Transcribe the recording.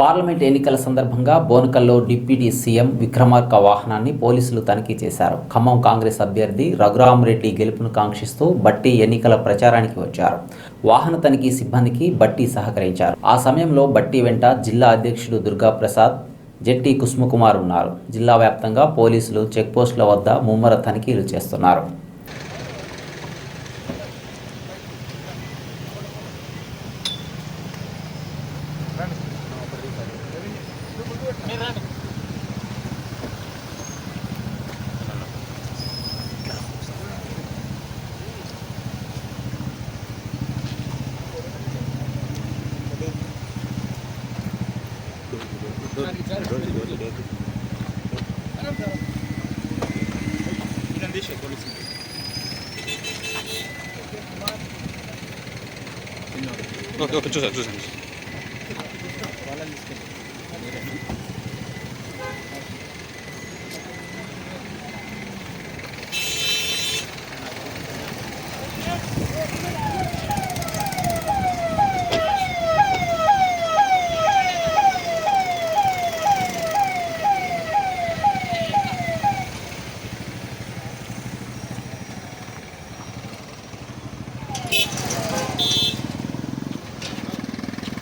Parliament ఎన్నికల సందర్భంగా బోనకల్లో deputy CM Vikramarka వాహనాన్ని పోలీసులు తనిఖీ చేశారు. ఖమ్మం కాంగ్రెస్ అభ్యర్థి రఘురామరెడ్డి గెలుపును కాంక్షిస్తూ బట్టి ఎన్నికల ప్రచారానికి వచ్చారు. వాహన తనిఖీ సిబ్బందికి బట్టి సహకరించారు. ఆ సమయంలో బట్టి వెంట జిల్లా అధ్యక్షుడు దుర్గా ప్రసాద్ జెట్టి కుస్మకుమార్ ఉన్నారు. జిల్లా వ్యాప్తంగా పోలీసులు చెక్పోస్టుల వద్ద ముమ్మర తనిఖీలు చేస్తున్నారు. 哦，都正常正常。